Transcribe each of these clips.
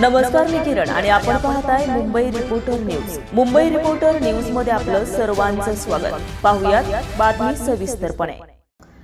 नमस्कार मी किरण आणि आपण पाहताय Mumbai reporter news Mumbai reporter न्यूजमध्ये आपलं सर्वांचं स्वागत. पाहुयात बातमी सविस्तरपणे.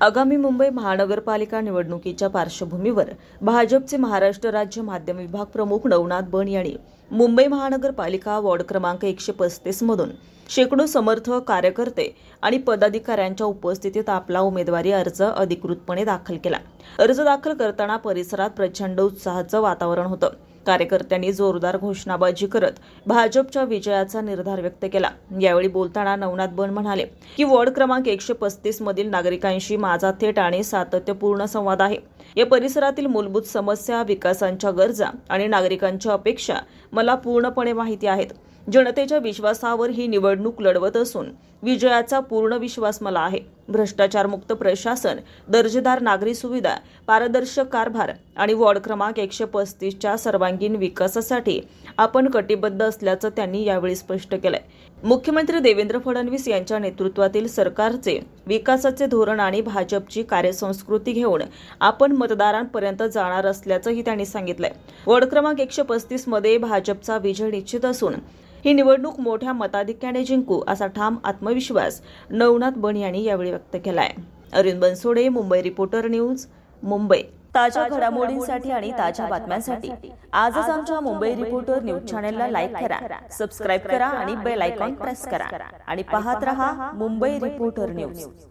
आगामी मुंबई महानगरपालिका निवडणुकीच्या पार्श्वभूमीवर भाजपचे महाराष्ट्र राज्य माध्यम विभाग प्रमुख नवनाथ बन यांनी मुंबई महानगरपालिका वॉर्ड क्रमांक एकशे पस्तीस मधून शेकडो समर्थक कार्यकर्ते आणि पदाधिकाऱ्यांच्या उपस्थितीत आपला उमेदवारी अर्ज अधिकृतपणे दाखल केला. अर्ज दाखल करताना परिसरात प्रचंड उत्साहाचं वातावरण होतं. कार्यकर्त्यांनी जोरदार घोषणाबाजी करत भाजपच्या विजयाचा निर्धार व्यक्त केला. यावेळी बोलताना नवनाथ बन म्हणाले की वॉर्ड क्रमांक एकशे पस्तीस मधील नागरिकांशी माझा थेट आणि सातत्यपूर्ण संवाद आहे. या परिसरातील मूलभूत समस्या विकासांच्या गरजा आणि नागरिकांच्या अपेक्षा मला पूर्णपणे माहिती आहेत. जनतेच्या विश्वासावर ही निवडणूक लढवत असून विजयाचा पूर्ण विश्वास मला आहे. भ्रष्टाचारमुक्त प्रशासन दर्जेदार नागरी सुविधा पारदर्शक कारभार आणि वॉर्ड क्रमांक एकशे पस्तीसच्या सर्वांगीण विकासासाठी आपण कटिबद्ध असल्याचं त्यांनी यावेळी स्पष्ट केलंय. मुख्यमंत्री देवेंद्र फडणवीस यांच्या नेतृत्वातील सरकारचे विकासाचे धोरण आणि भाजपची कार्यसंस्कृती घेऊन आपण मतदारांपर्यंत जाणार असल्याचंही त्यांनी सांगितलंय. वॉर्ड क्रमांक एकशे पस्तीसमध्ये भाजपचा विजय निश्चित असून ही निवडणूक मोठ्या मताधिक्याने जिंकू असा ठाम आत्मविश्वास नवनाथ बन यांनी यावेळी व्यक्त केलाय. Arvind Bansode Mumbai reporter news Mumbai. ताज्या घडामोडींसाठी आणि ताज्या बातम्यांसाठी आजच आमच्या मुंबई रिपोर्टर न्यूज चॅनेलला लाईक करा सबस्क्राईब करा आणि बेल आयकॉन प्रेस करा. आणि पाहत रहा मुंबई रिपोर्टर न्यूज.